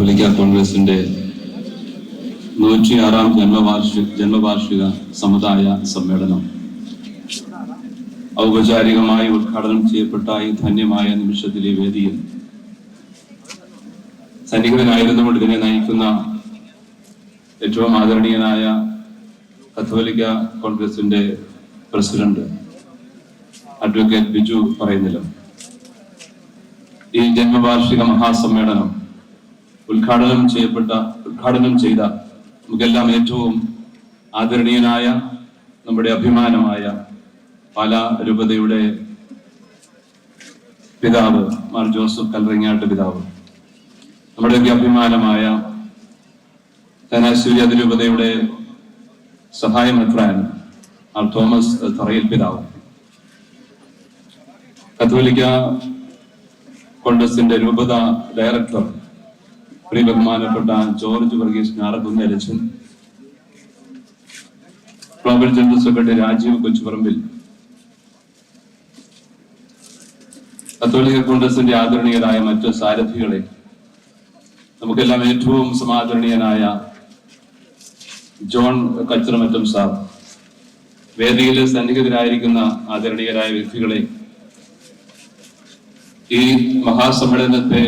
കത്തോലിക്ക കോൺഗ്രസിന്റെ നൂറ്റിയാറാം ജന്മവാർഷിക ജന്മവാർഷിക സമുദായ സമ്മേളനം. ഔപചാരികമായി ഉദ്ഘാടനം ചെയ്യപ്പെട്ട ഈ ധന്യമായ നിമിഷത്തിലെ വേദിയിൽ സന്നിഹിതനായിരുന്നുകൊണ്ട് ഇതിനെ നയിക്കുന്ന ഏറ്റവും ആദരണീയനായ കത്തോലിക്ക കോൺഗ്രസിന്റെ പ്രസിഡന്റ് അഡ്വക്കേറ്റ് ബിജു പറയുന്നില്ല. ഈ ജന്മവാർഷിക മഹാസമ്മേളനം ഉദ്ഘാടനം ചെയ്യപ്പെട്ട ഉദ്ഘാടനം ചെയ്ത നമുക്കെല്ലാം ഏറ്റവും ആദരണീയനായ നമ്മുടെ അഭിമാനമായ പാല രൂപതയുടെ പിതാവ് മാർ ജോസഫ് കൽറിങ്ങാട്ട് പിതാവ്. നമ്മുടെയൊക്കെ അഭിമാനമായ കനാശ്വരി അതിരൂപതയുടെ സഹായമെത്രാൻ ആർ തോമസ് തറയിൽ പിതാവ്. കത്തോലിക്ക കോൺഗ്രസിന്റെ രൂപത ഡയറക്ടർ പ്രിയ ബഹുമാനപ്പെട്ട George Varghese ഞാറക്കുന്നരച്ചൻ global general secretary Rajeev Kochuparambil. കത്തോലിക്ക കോൺഗ്രസിന്റെ ആദരണീയരായ മറ്റ് സാരഥികളെ നമുക്കെല്ലാം ഏറ്റവും സമാദരണീയനായ ജോൺ കച്ചറമറ്റം സാർ വേദിയിൽ സന്നിഹിതരായിരിക്കുന്ന ആദരണീയരായ വ്യക്തികളെ ഈ മഹാസമ്മേളനത്തെ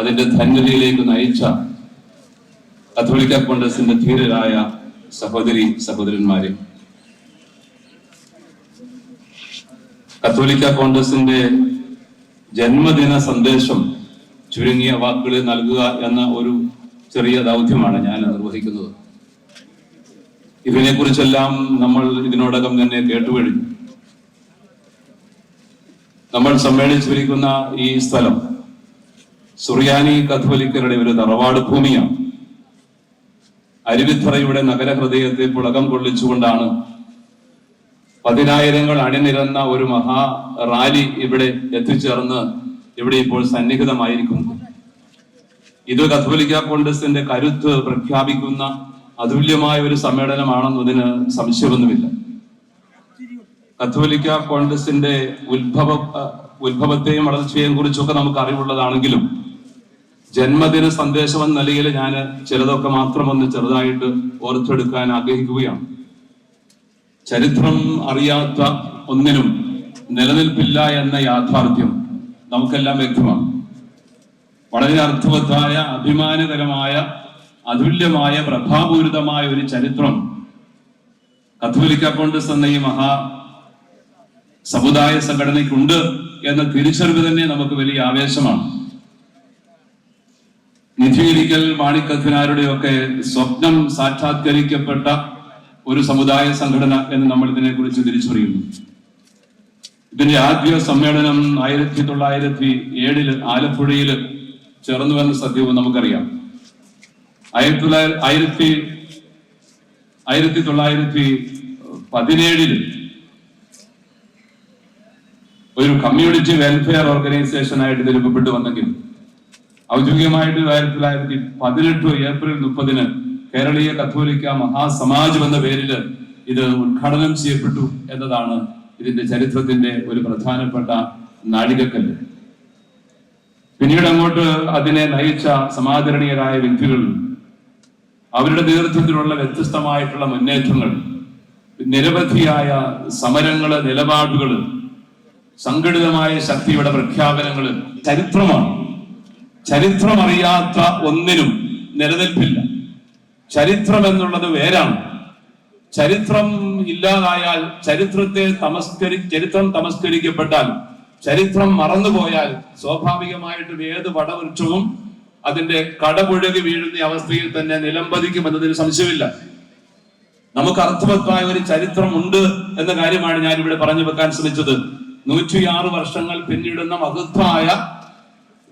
അതിന്റെ ധന്യതയിലേക്ക് നയിച്ച കത്തോലിക്ക കോൺഗ്രസിന്റെ ധീരരായ സഹോദരി സഹോദരന്മാരെ. കത്തോലിക്ക കോൺഗ്രസിന്റെ ജന്മദിന സന്ദേശം ചുരുങ്ങിയ വാക്കുകളിൽ നൽകുക എന്ന ഒരു ചെറിയ ദൗത്യമാണ് ഞാൻ നിർവഹിക്കുന്നത്. ഇതിനെക്കുറിച്ചെല്ലാം നമ്മൾ ഇതിനോടകം തന്നെ കേട്ടുകഴിഞ്ഞു നമ്മൾ സമ്മേളിച്ചിരിക്കുന്ന ഈ സ്ഥലം സുറിയാനി കത്തോലിക്കരുടെ ഒരു തറവാട് ഭൂമിയാണ്. അരുവിത്തറയുടെ നഗരഹൃദയത്തെ പുളകം കൊള്ളിച്ചുകൊണ്ടാണ് പതിനായിരങ്ങൾ അണിനിരന്ന ഒരു മഹാ റാലി ഇവിടെ എത്തിച്ചേർന്ന് ഇവിടെ ഇപ്പോൾ സന്നിഹിതമായിരിക്കുന്നു. ഇത് കത്തോലിക്ക കോൺഗ്രസിന്റെ കരുത്ത് പ്രഖ്യാപിക്കുന്ന അതുല്യമായ ഒരു സമ്മേളനമാണെന്നതിന് സംശയമൊന്നുമില്ല. കത്തോലിക്ക കോൺഗ്രസിന്റെ ഉത്ഭവ ഉത്ഭവത്തെയും വളർച്ചയെയും കുറിച്ചൊക്കെ നമുക്ക് അറിവുള്ളതാണെങ്കിലും ജന്മദിന സന്ദേശം എന്ന നിലയിൽ ഞാൻ ചിലതൊക്കെ മാത്രം ഒന്ന് ചെറുതായിട്ട് ഓർത്തെടുക്കാൻ ആഗ്രഹിക്കുകയാണ്. ചരിത്രം അറിയാത്ത ഒന്നിനും നിലനിൽപ്പില്ല എന്ന യാഥാർത്ഥ്യം നമുക്കെല്ലാം വ്യക്തമാണ് വളരെ അർത്ഥവത്തായ അഭിമാനകരമായ അതുല്യമായ പ്രഭാപൂരിതമായ ഒരു ചരിത്രം കത്തോലിക്ക കോൺഗ്രസ് എന്ന ഈ മഹാ സമുദായ സംഘടനയ്ക്കുണ്ട് എന്ന തിരിച്ചറിവ് തന്നെ നമുക്ക് വലിയ ആവേശമാണ്. നിധിയിരിക്കൽ മാണിക്കത്തിനാരുടെയൊക്കെ സ്വപ്നം സാക്ഷാത്കരിക്കപ്പെട്ട ഒരു സമുദായ സംഘടന എന്ന് നമ്മൾ ഇതിനെ കുറിച്ച് തിരിച്ചറിയുന്നു. ഇതിന്റെ ആദ്യ സമ്മേളനം ആയിരത്തി തൊള്ളായിരത്തി ഏഴിൽ ആലപ്പുഴയിൽ ചേർന്നുവെന്ന സത്യവും നമുക്കറിയാം. ആയിരത്തി തൊള്ളായിരത്തി ആയിരത്തി ആയിരത്തി തൊള്ളായിരത്തി പതിനേഴിൽ ഒരു കമ്മ്യൂണിറ്റി വെൽഫെയർ ഓർഗനൈസേഷൻ ആയിട്ട് ഇത് രൂപപ്പെട്ടു വന്നെങ്കിൽ ഔദ്യോഗികമായിട്ട് ആയിരത്തി തൊള്ളായിരത്തി പതിനെട്ട് ഏപ്രിൽ മുപ്പതിന് കേരളീയ കത്തോലിക്ക മഹാസമാജം എന്ന പേരിൽ ഇത് ഉദ്ഘാടനം ചെയ്യപ്പെട്ടു എന്നതാണ് ഇതിന്റെ ചരിത്രത്തിന്റെ ഒരു പ്രധാനപ്പെട്ട നാഴികക്കല്ല്. പിന്നീട് അങ്ങോട്ട് അതിനെ നയിച്ച സമാദരണീയരായ വ്യക്തികൾ അവരുടെ നേതൃത്വത്തിലുള്ള വ്യത്യസ്തമായിട്ടുള്ള മുന്നേറ്റങ്ങൾ നിരവധിയായ സമരങ്ങൾ നിലപാടുകൾ സംഘടിതമായ ശക്തിയുടെ പ്രഖ്യാപനങ്ങൾ ചരിത്രമാണ്. ചരിത്രം അറിയാത്ത ഒന്നിനും നിലനിൽപ്പില്ല. ചരിത്രം എന്നുള്ളത് വേരാണ്. ചരിത്രം ഇല്ലാതായാൽ ചരിത്രത്തെ തമസ്കരി ചരിത്രം തമസ്കരിക്കപ്പെട്ടാൽ ചരിത്രം മറന്നുപോയാൽ സ്വാഭാവികമായിട്ടും ഏത് വടവൃക്ഷവും അതിന്റെ കടപുഴകി വീഴുന്ന അവസ്ഥയിൽ തന്നെ നിലംപതിക്കുമെന്നതിന് സംശയമില്ല. നമുക്ക് അർത്ഥവത്തായ ഒരു ചരിത്രം ഉണ്ട് എന്ന കാര്യമാണ് ഞാൻ ഇവിടെ പറഞ്ഞു വെക്കാൻ ശ്രമിച്ചത്. നൂറ്റിയാറ് വർഷങ്ങൾ പിന്നിടുന്ന മഹത്തായ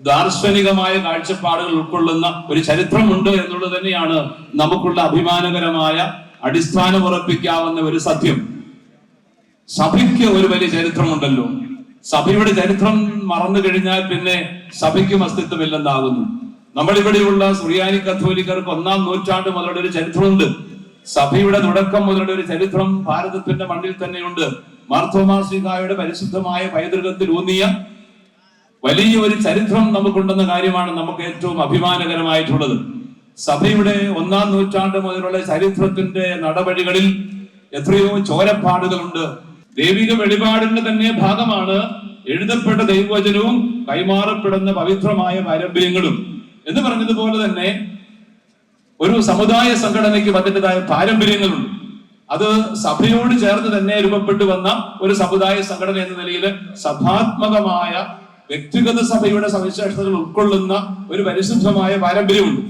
ദാർശനികമായ കാഴ്ചപ്പാടുകൾ ഉൾക്കൊള്ളുന്ന ഒരു ചരിത്രമുണ്ട് എന്നുള്ളത് തന്നെയാണ് നമുക്കുള്ള അഭിമാനകരമായ അടിസ്ഥാനമുറപ്പിക്കാവുന്ന ഒരു സത്യം. സഭയ്ക്ക് ഒരു വലിയ ചരിത്രമുണ്ടല്ലോ. സഭയുടെ ചരിത്രം മറന്നു കഴിഞ്ഞാൽ പിന്നെ സഭയ്ക്കും അസ്തിത്വമില്ലെന്നാകുന്നു. നമ്മളിവിടെയുള്ള സുറിയാനി കത്തോലിക്കർക്ക് ഒന്നാം നൂറ്റാണ്ട് മുതലുള്ള ഒരു ചരിത്രമുണ്ട്. സഭയുടെ തുടക്കം മുതലുള്ള ഒരു ചരിത്രം ഭാരതത്തിന്റെ മണ്ണിൽ തന്നെയുണ്ട്. മാർത്തോമാസികായുടെ പരിശുദ്ധമായ പൈതൃകത്തിൽ ഊന്നിയ വലിയ ഒരു ചരിത്രം നമുക്കുണ്ടെന്ന കാര്യമാണ് നമുക്ക് ഏറ്റവും അഭിമാനകരമായിട്ടുള്ളത്. സഭയുടെ ഒന്നാം നൂറ്റാണ്ട് മുതലുള്ള ചരിത്രത്തിന്റെ നടപടികളിൽ എത്രയോ ചോരപ്പാടുകളുണ്ട്. ദൈവിക വെളിപാടിന്റെ തന്നെ ഭാഗമാണ് എഴുതപ്പെട്ട ദൈവവചനവും കൈമാറപ്പെടുന്ന പവിത്രമായ പാരമ്പര്യങ്ങളും. എന്ന് പറഞ്ഞതുപോലെ തന്നെ ഒരു സമുദായ സംഘടനയ്ക്ക് അതിന്റെതായ പാരമ്പര്യങ്ങളുണ്ട്. അത് സഭയോട് ചേർന്ന് തന്നെ രൂപപ്പെട്ടു വന്ന ഒരു സമുദായ സംഘടന എന്ന നിലയിൽ സഭാത്മകമായ വ്യക്തിഗത സഭയുടെ സവിശേഷതകൾ ഉൾക്കൊള്ളുന്ന ഒരു പരിശുദ്ധമായ പാരമ്പര്യമുണ്ട്.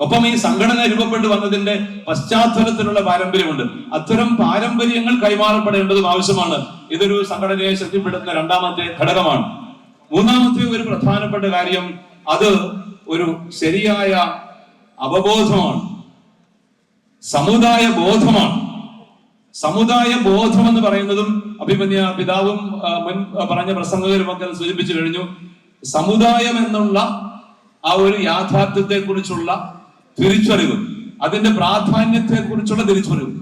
ഒപ്പം ഈ സംഘടന രൂപപ്പെട്ടു വന്നതിന്റെ പശ്ചാത്തലത്തിലുള്ള പാരമ്പര്യമുണ്ട്. അത്തരം പാരമ്പര്യങ്ങൾ കൈമാറപ്പെടേണ്ടതും ആവശ്യമാണ്. ഇതൊരു സംഘടനയെ ശക്തിപ്പെടുത്തുന്ന രണ്ടാമത്തെ ഘടകമാണ്. മൂന്നാമത്തെ ഒരു പ്രധാനപ്പെട്ട കാര്യം അത് ഒരു ശരിയായ അവബോധമാണ്. സമുദായ ബോധമാണ്. സമുദായ ബോധം എന്ന് പറയുന്നതും അഭിമന്യ പിതാവും മുൻ പറഞ്ഞ പ്രസംഗകരും ഒക്കെ സൂചിപ്പിച്ചു കഴിഞ്ഞു. സമുദായം എന്നുള്ള ആ ഒരു യാഥാർത്ഥ്യത്തെ കുറിച്ചുള്ള തിരിച്ചറിവ് അതിന്റെ പ്രാധാന്യത്തെ കുറിച്ചുള്ള തിരിച്ചറിവ്.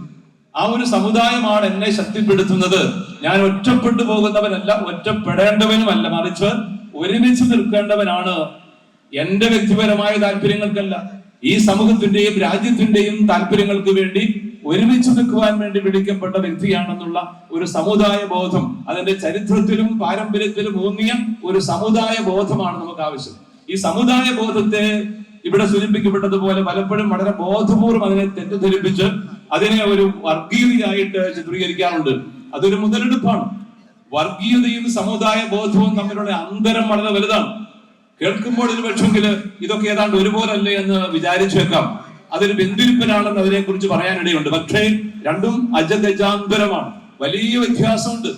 ആ ഒരു സമുദായമാണ് എന്നെ ശക്തിപ്പെടുത്തുന്നത്. ഞാൻ ഒറ്റപ്പെട്ടു പോകുന്നവനല്ല ഒറ്റപ്പെടേണ്ടവനുമല്ല. മറിച്ച് ഒരുമിച്ച് നിൽക്കേണ്ടവനാണ്. എന്റെ വ്യക്തിപരമായ താല്പര്യങ്ങൾക്കല്ല ഈ സമൂഹത്തിന്റെയും രാജ്യത്തിന്റെയും താല്പര്യങ്ങൾക്ക് വേണ്ടി ഒരുമിച്ച് നിൽക്കുവാൻ വേണ്ടി വിളിക്കപ്പെട്ട വ്യക്തിയാണെന്നുള്ള ഒരു സമുദായ ബോധം അതിന്റെ ചരിത്രത്തിലും പാരമ്പര്യത്തിലും ഊന്നിയ ഒരു സമുദായ ബോധമാണ് നമുക്ക് ആവശ്യം. ഈ സമുദായ ബോധത്തെ ഇവിടെ സൂചിപ്പിക്കപ്പെട്ടതുപോലെ പലപ്പോഴും വളരെ ബോധപൂർവം അതിനെ തെറ്റിദ്ധരിപ്പിച്ച് അതിനെ ഒരു വർഗീയതയായിട്ട് ചിത്രീകരിക്കാറുണ്ട്. അതൊരു മുതലെടുപ്പാണ്. വർഗീയതയും സമുദായ ബോധവും തമ്മിലുള്ള അന്തരം വളരെ വലുതാണ്. കേൾക്കുമ്പോൾ ഒരു പക്ഷെങ്കിൽ ഇതൊക്കെ ഏതാണ്ട് ഒരുപോലല്ലേ എന്ന് വിചാരിച്ചേക്കാം. അതൊരു ബന്ധുരിപ്പനാണെന്ന് അതിനെ കുറിച്ച് പറയാനിടയുണ്ട്. പക്ഷേ രണ്ടും അജഗജാന്തരമാണ്. വലിയ വ്യത്യാസമുണ്ട്.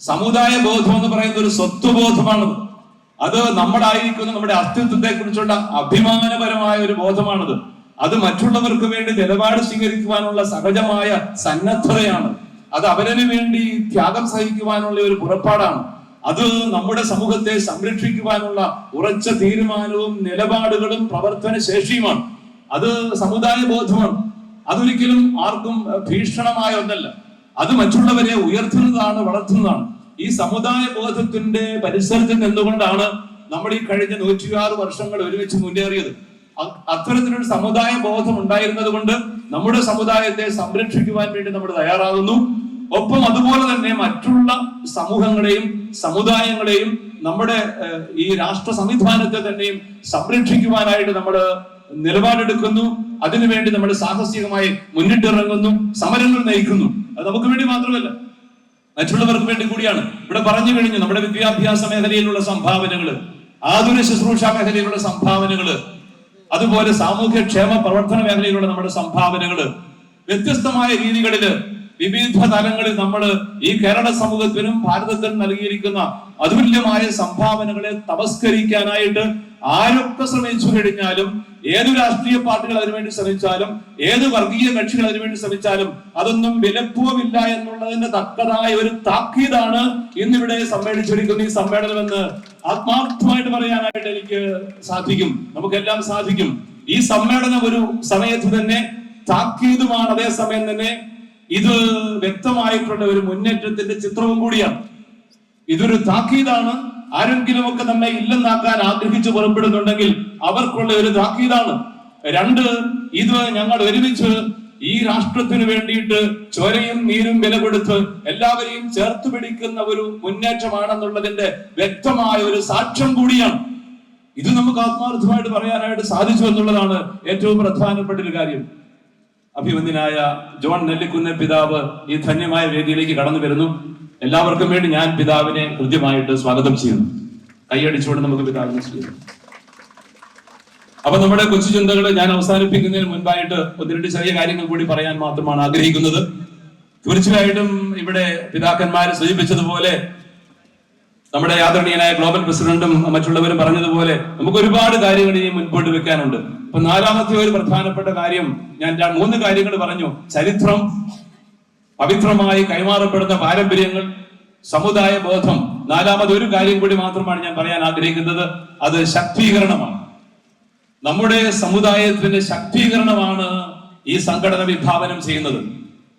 സമുദായ ബോധം എന്ന് പറയുന്ന ഒരു സ്വത്വബോധമാണത് അത് നമ്മളായിരിക്കുന്ന നമ്മുടെ അസ്തിത്വത്തെ കുറിച്ചുള്ള അഭിമാനപരമായ ഒരു ബോധമാണത്. അത് മറ്റുള്ളവർക്ക് വേണ്ടി നിലപാട് സ്വീകരിക്കുവാനുള്ള സഹജമായ സന്നദ്ധതയാണ്. അത് അവരന് വേണ്ടി ത്യാഗം സഹിക്കുവാനുള്ള ഒരു പുറപ്പാടാണ്. അത് നമ്മുടെ സമൂഹത്തെ സംരക്ഷിക്കുവാനുള്ള ഉറച്ച തീരുമാനവും നിലപാടുകളും പ്രവർത്തന ശേഷിയുമാണ് അത് സമുദായ ബോധമാണ് അതൊരിക്കലും ആർക്കും ഭീഷണമായ ഒന്നല്ല. അത് മറ്റുള്ളവരെ ഉയർത്തുന്നതാണ് വളർത്തുന്നതാണ്. ഈ സമുദായ ബോധത്തിന്റെ പരിസരത്തിൽ നിന്നുകൊണ്ടാണ് നമ്മൾ ഈ കഴിഞ്ഞ നൂറ്റിയാറ് വർഷങ്ങൾ ഒരുമിച്ച് മുന്നേറിയത്. അത്തരത്തിലൊരു സമുദായ ബോധം ഉണ്ടായിരുന്നത് കൊണ്ട് നമ്മുടെ സമുദായത്തെ സംരക്ഷിക്കുവാൻ വേണ്ടി നമ്മൾ തയ്യാറാകുന്നു. ഒപ്പം അതുപോലെ തന്നെ മറ്റുള്ള സമൂഹങ്ങളെയും സമുദായങ്ങളെയും നമ്മുടെ ഈ രാഷ്ട്ര സംവിധാനത്തെ തന്നെയും സംരക്ഷിക്കുവാനായിട്ട് നമ്മൾ നിലപാടെടുക്കുന്നു. അതിനുവേണ്ടി നമ്മൾ സാഹസികമായി മുന്നിട്ടിറങ്ങുന്നു. സമരങ്ങൾ നയിക്കുന്നു. അത് നമുക്ക് വേണ്ടി മാത്രമല്ല. മറ്റുള്ളവർക്ക് വേണ്ടി കൂടിയാണ്. ഇവിടെ പറഞ്ഞു കഴിഞ്ഞു നമ്മുടെ വിദ്യാഭ്യാസ മേഖലയിലുള്ള സംഭാവനകൾ ആധുനിക ശുശ്രൂഷ മേഖലയിലുള്ള സംഭാവനകൾ അതുപോലെ സാമൂഹ്യ ക്ഷേമ പ്രവർത്തന മേഖലയിലുള്ള നമ്മുടെ സംഭാവനകൾ. വ്യത്യസ്തമായ രീതികളിൽ വിവിധ തലങ്ങളിൽ നമ്മൾ ഈ കേരള സമൂഹത്തിനും ഭാരതത്തിനും നൽകിയിരിക്കുന്ന അതുല്യമായ സംഭാവനകളെ തമസ്കരിക്കാനായിട്ട് ആരൊക്കെ ശ്രമിച്ചു കഴിഞ്ഞാലും ഏത് രാഷ്ട്രീയ പാർട്ടികൾ അതിനുവേണ്ടി ശ്രമിച്ചാലും ഏത് വർഗീയ കക്ഷികൾ അതിനുവേണ്ടി ശ്രമിച്ചാലും അതൊന്നും വിലപ്പോവില്ല എന്നുള്ളതിന്റെ തക്കതായ ഒരു താക്കീതാണ് ഇന്നിവിടെ സമ്മേളിച്ചിരിക്കുന്ന ഈ സമ്മേളനം എന്ന് ആത്മാർത്ഥമായിട്ട് പറയാനായിട്ട് എനിക്ക് സാധിക്കും. നമുക്കെല്ലാം സാധിക്കും. ഈ സമ്മേളനം ഒരു സമയത്ത് തന്നെ താക്കീതുമാണ് അതേസമയം തന്നെ ഇത് വ്യക്തമായിട്ടുള്ള ഒരു മുന്നേറ്റത്തിന്റെ ചിത്രവും കൂടിയാണ്. ഇതൊരു താക്കീതാണ്. ആരെങ്കിലും ഒക്കെ നമ്മെ ഇല്ലെന്നാക്കാൻ ആഗ്രഹിച്ചു പുറപ്പെടുന്നുണ്ടെങ്കിൽ അവർക്കുള്ള ഒരു താക്കീതാണ്. രണ്ട് ഇത് ഞങ്ങൾ ഒരുമിച്ച് ഈ രാഷ്ട്രത്തിന് വേണ്ടിയിട്ട് ചോരയും നീരും വില കൊടുത്ത് എല്ലാവരെയും ചേർത്ത് പിടിക്കുന്ന ഒരു മുന്നേറ്റമാണെന്നുള്ളതിന്റെ വ്യക്തമായ ഒരു സാക്ഷ്യം കൂടിയാണ്. ഇത് നമുക്ക് ആത്മാർത്ഥമായിട്ട് പറയാനായിട്ട് സാധിച്ചു എന്നുള്ളതാണ് ഏറ്റവും പ്രധാനപ്പെട്ട ഒരു കാര്യം. അഭിമന്യനായ ജോൺ നെല്ലിക്കുന്ന പിതാവ് ഈ ധന്യമായ വേദിയിലേക്ക് കടന്നു വരുന്നു. എല്ലാവർക്കും വേണ്ടി ഞാൻ പിതാവിനെ കൃത്യമായിട്ട് സ്വാഗതം ചെയ്യുന്നു. കൈയടിച്ചുകൊണ്ട് നമുക്ക് പിതാവിനെ ചെയ്യുന്നു അപ്പൊ നമ്മുടെ കൊച്ചു ചിന്തകൾ ഞാൻ അവസാനിപ്പിക്കുന്നതിന് മുൻപായിട്ട് ഒന്ന് രണ്ട് ചെറിയ കാര്യങ്ങൾ കൂടി പറയാൻ മാത്രമാണ് ആഗ്രഹിക്കുന്നത്. തീർച്ചയായിട്ടും ഇവിടെ പിതാക്കന്മാർ സൂചിപ്പിച്ചതുപോലെ നമ്മുടെ ആദരണീയനായ ഗ്ലോബൽ പ്രസിഡന്റും മറ്റുള്ളവരും പറഞ്ഞതുപോലെ നമുക്ക് ഒരുപാട് കാര്യങ്ങൾ ഇനി മുൻപോട്ട് വെക്കാനുണ്ട്. അപ്പൊ നാലാമത്തെ ഒരു പ്രധാനപ്പെട്ട കാര്യം ഞാൻ മൂന്ന് കാര്യങ്ങൾ പറഞ്ഞു. ചരിത്രം പവിത്രമായി കൈമാറപ്പെടുന്ന പാരമ്പര്യങ്ങൾ സമുദായ ബോധം നാലാമത് ഒരു കാര്യം കൂടി മാത്രമാണ് ഞാൻ പറയാൻ ആഗ്രഹിക്കുന്നത്. അത് ശക്തീകരണമാണ്. നമ്മുടെ സമുദായത്തിന്റെ ശക്തീകരണമാണ് ഈ സംഘടന വിഭാവനം ചെയ്യുന്നത്.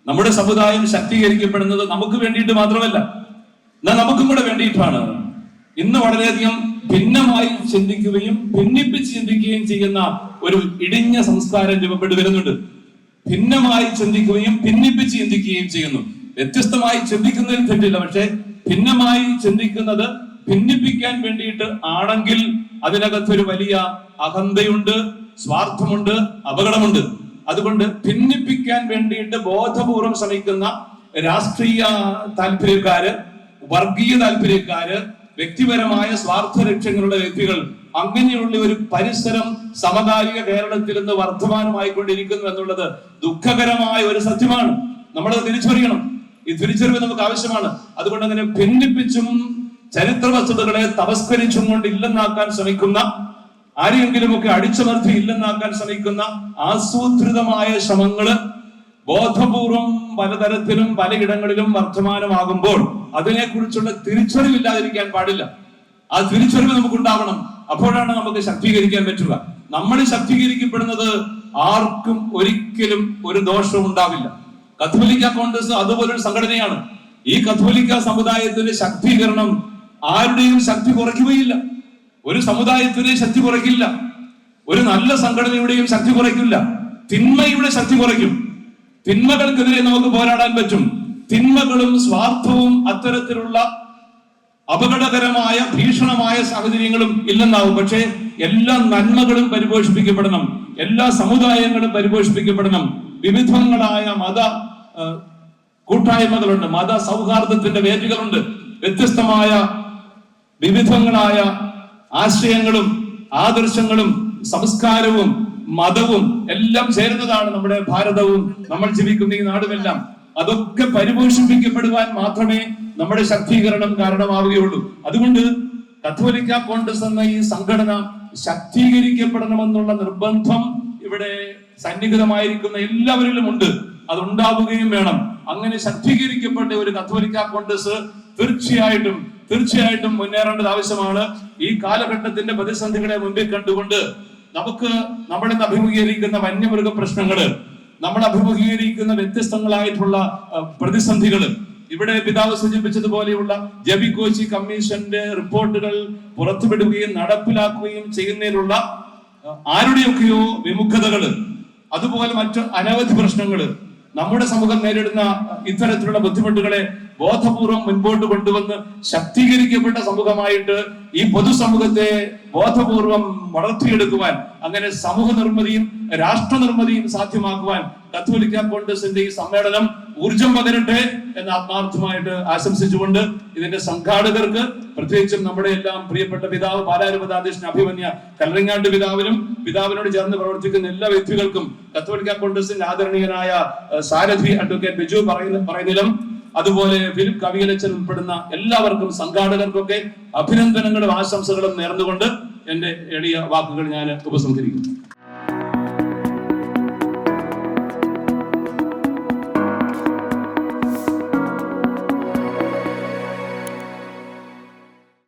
നമ്മുടെ സമുദായം ശക്തീകരിക്കപ്പെടുന്നത് നമുക്ക് വേണ്ടിയിട്ട് മാത്രമല്ല. എന്നാൽ നമുക്കും കൂടെ വേണ്ടിയിട്ടാണ്. ഇന്ന് വളരെയധികം ഭിന്നമായി ചിന്തിക്കുകയും ഭിന്നിപ്പിച്ച് ചിന്തിക്കുകയും ചെയ്യുന്ന ഒരു ഇടിഞ്ഞ സംസ്കാരം രൂപപ്പെട്ടു വരുന്നുണ്ട്. ഭിന്നമായി ചിന്തിക്കുകയും ഭിന്നിപ്പിച്ച് ചിന്തിക്കുകയും ചെയ്യുന്നു. വ്യത്യസ്തമായി ചിന്തിക്കുന്നതിൽ തെറ്റില്ല. പക്ഷെ ഭിന്നമായി ചിന്തിക്കുന്നത് ഭിന്നിപ്പിക്കാൻ വേണ്ടിയിട്ട് ആണെങ്കിൽ അതിനകത്തൊരു വലിയ അഹന്തയുണ്ട് സ്വാർത്ഥമുണ്ട് അപകടമുണ്ട്. അതുകൊണ്ട് ഭിന്നിപ്പിക്കാൻ വേണ്ടിയിട്ട് ബോധപൂർവം ശ്രമിക്കുന്ന രാഷ്ട്രീയ താല്പര്യക്കാര് വർഗീയ താല്പര്യക്കാര് വ്യക്തിപരമായ സ്വാർത്ഥ ലക്ഷ്യങ്ങളുടെ വ്യക്തികൾ അങ്ങനെയുള്ള ഒരു പരിസരം സമകാലിക കേരളത്തിൽ ഇന്ന് വർദ്ധമാനമായിക്കൊണ്ടിരിക്കുന്നു എന്നുള്ളത് ദുഃഖകരമായ ഒരു സത്യമാണ്. നമ്മൾ തിരിച്ചറിയണം. ഈ തിരിച്ചറിവ് നമുക്ക് ആവശ്യമാണ്. അതുകൊണ്ട് അങ്ങനെ ഭിന്നിപ്പിച്ചും ചരിത്ര വസ്തുതകളെ തമസ്കരിച്ചും കൊണ്ട് ഇല്ലെന്നാക്കാൻ ശ്രമിക്കുന്ന ആരെയെങ്കിലുമൊക്കെ അടിച്ചമർത്തി ഇല്ലെന്നാക്കാൻ ശ്രമിക്കുന്ന ആസൂത്രിതമായ ശ്രമങ്ങൾ ബോധപൂർവം പലതരത്തിലും പലയിടങ്ങളിലും വർത്തമാനമാകുമ്പോൾ അതിനെക്കുറിച്ചുള്ള തിരിച്ചറിവില്ലാതിരിക്കാൻ പാടില്ല. ആ തിരിച്ചറിവ് നമുക്ക് ഉണ്ടാവണം അപ്പോഴാണ് നമുക്ക് ശക്തീകരിക്കാൻ പറ്റുക. നമ്മൾ ശക്തീകരിക്കപ്പെടുന്നത് ആർക്കും ഒരിക്കലും ഒരു ദോഷവും ഉണ്ടാവില്ല. കത്തോലിക്ക കോൺഗ്രസ് അതുപോലൊരു സംഘടനയാണ്. ഈ കത്തോലിക്ക സമുദായത്തിന്റെ ശക്തീകരണം ആരുടെയും ശക്തി കുറയ്ക്കുകയില്ല. ഒരു സമുദായത്തിന്റെ ശക്തി കുറയ്ക്കില്ല. ഒരു നല്ല സംഘടനയുടെയും ശക്തി കുറയ്ക്കില്ല. തിന്മയുടെ ശക്തി കുറയ്ക്കും. തിന്മകൾക്കെതിരെ നമുക്ക് പോരാടാൻ പറ്റും. തിന്മകളും സ്വാർത്ഥവും അത്തരത്തിലുള്ള അപകടകരമായ ഭീഷണമായ സാഹചര്യങ്ങളും ഇല്ലെന്നാവും. പക്ഷേ എല്ലാ നന്മകളും പരിപോഷിപ്പിക്കപ്പെടണം. എല്ലാ സമുദായങ്ങളും പരിപോഷിപ്പിക്കപ്പെടണം. വിവിധങ്ങളായ മത കൂട്ടായ്മകളുണ്ട്. മത സൗഹാർദ്ദത്തിന്റെ വേദികളുണ്ട്. വ്യത്യസ്തമായ വിവിധങ്ങളായ ആശയങ്ങളും ആദർശങ്ങളും സംസ്കാരവും മതവും എല്ലാം ചേരുന്നതാണ് നമ്മുടെ ഭാരതവും നമ്മൾ ജീവിക്കുന്ന ഈ നാടുമെല്ലാം. അതൊക്കെ പരിപോഷിപ്പിക്കപ്പെടുവാൻ മാത്രമേ നമ്മുടെ ശക്തീകരണം കാരണമാവുകയുള്ളൂ. അതുകൊണ്ട് കത്തോലിക്ക കോൺഗ്രസ് എന്ന ഈ സംഘടന ശക്തീകരിക്കപ്പെടണമെന്നുള്ള നിർബന്ധം ഇവിടെ സന്നിഹിതമായിരിക്കുന്ന എല്ലാവരിലും ഉണ്ട് അതുണ്ടാവുകയും വേണം. അങ്ങനെ ശക്തീകരിക്കപ്പെട്ട ഒരു കത്തോലിക്ക കോൺഗ്രസ് തീർച്ചയായിട്ടും തീർച്ചയായിട്ടും മുന്നേറേണ്ടത് ആവശ്യമാണ്. ഈ കാലഘട്ടത്തിന്റെ പ്രതിസന്ധികളെ മുമ്പിൽ കണ്ടുകൊണ്ട് നമുക്ക് ഇന്ന് അഭിമുഖീകരിക്കുന്ന വന്യമൃഗ പ്രശ്നങ്ങൾ നമ്മൾ അഭിമുഖീകരിക്കുന്ന വ്യത്യസ്തങ്ങളായിട്ടുള്ള പ്രതിസന്ധികളും ഇവിടെ പിതാവ് സൂചിപ്പിച്ചതുപോലെയുള്ള ജബി കോശി കമ്മീഷന്റെ റിപ്പോർട്ടുകൾ പുറത്തുവിടുകയും നടപ്പിലാക്കുകയും ചെയ്യുന്നതിനുള്ള അഹ്, ആരുടെയൊക്കെയോ വിമുഖതകൾ അതുപോലെ മറ്റു അനവധി പ്രശ്നങ്ങൾ നമ്മുടെ സമൂഹം നേരിടുന്ന ഇത്തരത്തിലുള്ള ബുദ്ധിമുട്ടുകളെ ബോധപൂർവം മുൻപോട്ട് കൊണ്ടുവന്ന് ശക്തീകരിക്കപ്പെട്ട സമൂഹമായിട്ട് ഈ പൊതുസമൂഹത്തെ ബോധപൂർവം വളർത്തിയെടുക്കുവാൻ അങ്ങനെ സമൂഹ നിർമ്മിതിയും രാഷ്ട്ര നിർമ്മിതിയും സാധ്യമാക്കുവാൻ കത്തോലിക്ക കോൺഗ്രസിന്റെ ഈ സമ്മേളനം ഊർജം പകരട്ടെ എന്ന് ആത്മാർത്ഥമായിട്ട് ആശംസിച്ചുകൊണ്ട് ഇതിന്റെ സംഘാടകർക്ക് പ്രത്യേകിച്ചും നമ്മുടെ എല്ലാം പ്രിയപ്പെട്ട പിതാവ് പാലാരൂപതാധ്യക്ഷൻ അഭിമന്യ കല്ലറിങ്ങാണ്ട് പിതാവിനും പിതാവിനോട് ചേർന്ന് പ്രവർത്തിക്കുന്ന എല്ലാ വ്യക്തികൾക്കും കത്തോലിക്ക കോൺഗ്രസിന്റെ ആദരണീയനായ സാരഥി അഡ്വക്കേറ്റ് ബിജു പറയുന്ന പറയുന്നതിലും അതുപോലെ ഫിലിപ്പ് കവിയലച്ചൻ ഉൾപ്പെടുന്ന എല്ലാവർക്കും സംഘാടകർക്കൊക്കെ അഭിനന്ദനങ്ങളും ആശംസകളും നേർന്നുകൊണ്ട് എന്റെ എളിയ വാക്കുകൾ ഞാൻ ഉപസംഹരിക്കുന്നു.